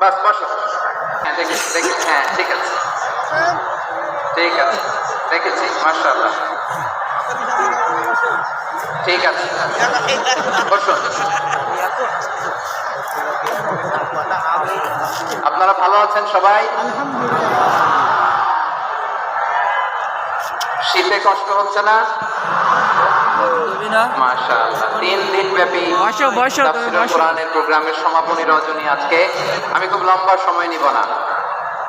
বাস, বসো। হ্যাঁ হ্যাঁ ঠিক আছে। ঠিক আছে, দেখেছি, মাশাআল্লাহ। ঠিক আছে। বসুন আপনারা ভালো আছেন সবাই? শীতে কষ্ট হচ্ছে না? মাশাআল্লাহ। তিন দিন ব্যাপী বসো, বসো, তুমি তাফসীরুল বসো। কোরআনের প্রোগ্রামের সমাপনী রজনী আজকে। আমি খুব লম্বা সময় নিব না।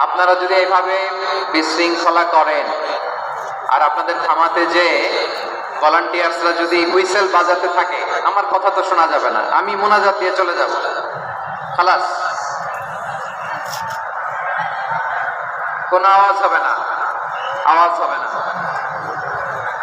আপনারা যদি এইভাবে বিশৃঙ্খলা করেন আর আপনাদের থামাতে যে ভলান্টিয়ার্সরা যদি হুইসেল বাজাতে থাকে আমার কথা তো শোনা যাবে না। আমি মোনাজাত দিয়ে চলে যাব। খালাস। কোনো আওয়াজ হবে না। আওয়াজ হবে না।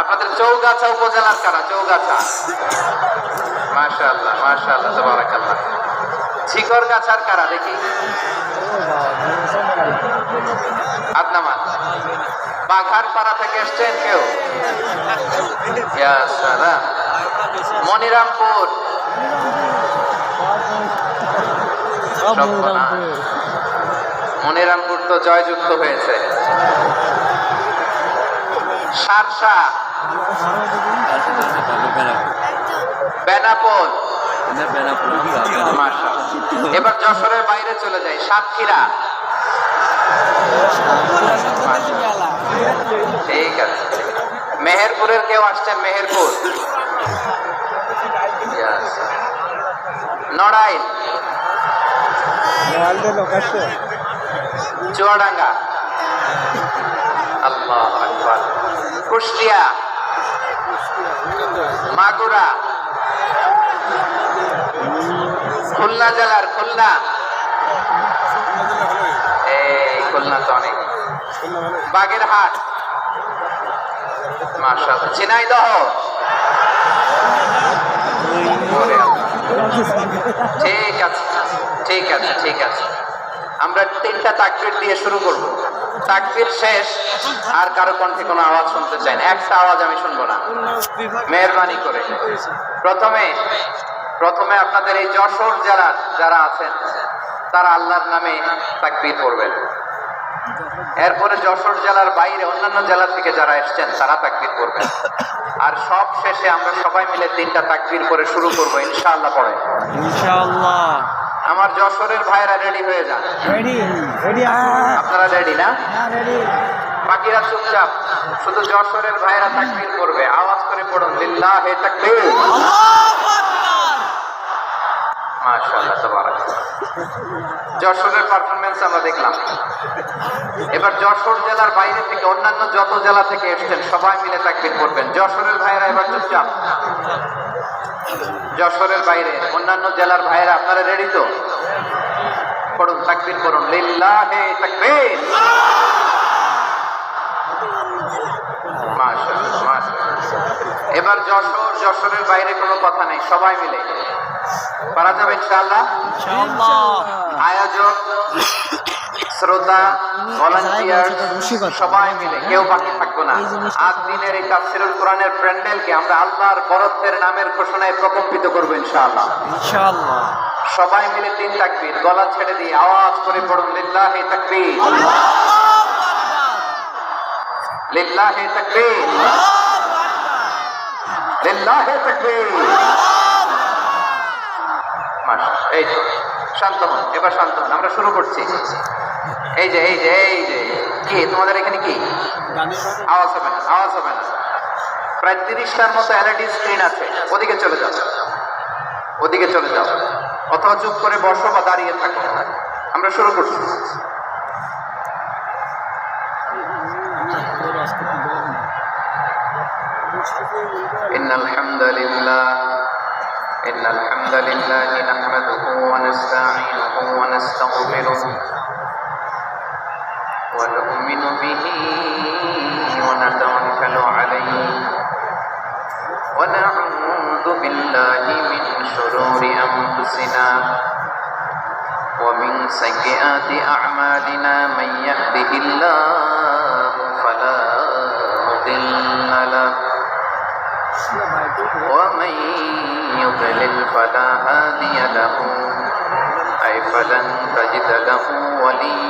আপনাদের চৌগাছা উপজেলার কারা? চৌগাছা। মাশাআল্লাহ মাশাআল্লাহ, তাবারাকাল্লাহ। ঝিকর গাছার কারা? দেখি। আদনামান। বাঘার পাড়া থেকে এসছেন কেউ? মনিরামপুর। মনিরামপুর তো জয়যুক্ত হয়েছে। সারসা। বেনাপোল। এবার যশোরের বাইরে চলে যাই সাতক্ষীরা। ঠিক আছে। মেহেরপুরের কেউ আসছেন? মেহেরপুর. নড়াইল। চুয়াডাঙ্গা। আল্লাহ কুষ্টিয়া। মাগুরা। খুলনা জেলার খুলনা। এই, খুলনা তো অনেক। বাগেরহাট। মার্শাল ঝিনাইদহ। ঠিক আছে ঠিক আছে ঠিক আছে। আমরা তিনটা তাকবির দিয়ে শুরু করব। তাকবির শেষ, আর কারও কণ্ঠে কোনো আওয়াজ শুনতে চাই না। একটা আওয়াজ আমি শুনব না। মেহরবানি করে। প্রথমে প্রথমে আপনাদের এই যশোর জেলার যারা আছেন, তারা আল্লাহর নামে তাকবির পড়বেন। এরপরে যশোর জেলার বাইরে অন্যান্য জেলা থেকে যারা এসছেন, তারা তাকবির করবেন আর সব শেষে আমরা সবাই মিলে তিনটা তাকবির করে শুরু করব, ইনশাআল্লাহ পরে ইনশাআল্লাহ। আমার যশোরের ভাইরা রেডি হয়ে যান। রেডি রেডি আপনারা রেডি না? রেডি বাকিরা চুপচাপ শুধু যশোরের ভাইরা তাকবির করবে। আওয়াজ করে পড়ুন লিল্লাহ হে তাকবীর। মাশাআল্লাহ তাবারাকাল্লাহ যশোরের পারফরমেন্স আমরা দেখলাম। এবার যশোর জেলার বাইরে থেকে অন্যান্য যত জেলা থেকে এসছেন সবাই মিলে তাকবির করবেন। যশোরের ভাইরা এবার চুপচাপ। যশোরের বাইরে। অন্যান্য জেলার ভাইরা আপনারা রেডি তো? পড়ুন তাকবির করুন লিল্লাহে তাকবীর। এবার যশোর যশোরের বাইরে কোনো কথা নেই সবাই মিলে। পারা যাবে ইনশাআল্লাহ? আয়োজক শ্রোতা ভলান্টিয়ার সবাই মিলে কেউ বাকি থাকব না। আজ দিনের এই তাফসিরুল কোরআনের প্যান্ডেলকে আমরা আল্লাহর বরত্বের নামের ঘোষণায় প্রকম্পিত করব ইনশাআল্লাহ। ইনশাআল্লাহ। সবাই মিলে তিন তাকবীর গলা ছেড়ে দিয়ে আওয়াজ করে পড়ুন লিল্লাহি তাকবীর। লিল্লাহি তাকবীর। লিল্লাহি তাকবীর। মাশাআল্লাহ, এই শান্ত হন এবার শান্ত হন আমরা শুরু করছি। এই যে এই যে এই যে কি তোমাদের এখানে কি আওয়াজ হবে না আওয়াজ হবে না প্রায় তিরিশটার মতো এলইডি স্ক্রিন আছে ওদিকে চলে যাও ওদিকে চলে যাও অথবা চুপ করে বসো বা দাঁড়িয়ে থাকো আমরা শুরু করছি إن الحمد لله إن الحمد لله نحمده نحمده ونستعينه ونستغفره ونؤمن به ونتوكل عليه. ونعوذ بالله من شرور أنفسنا ومن سيئات أعمالنا. من يهده الله فلا مضل له ومن يضلل فلا هادي له. أي فلن تجد له وليا.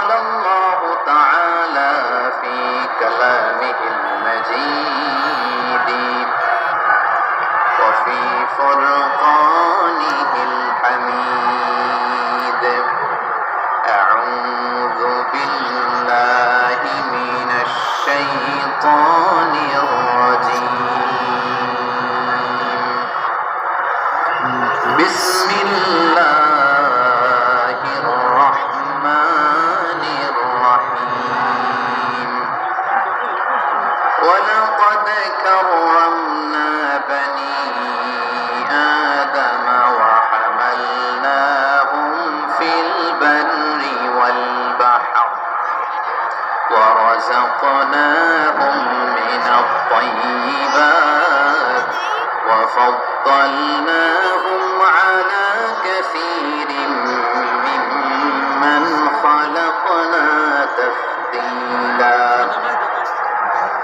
كلامه المجيد. وفي فرقانه الحميد. ولقد كرمنا بني آدم وحملناهم في البر والبحر ورزقناهم من الطيبات وفضلناهم على كثير ممن خلقنا تفضيلا.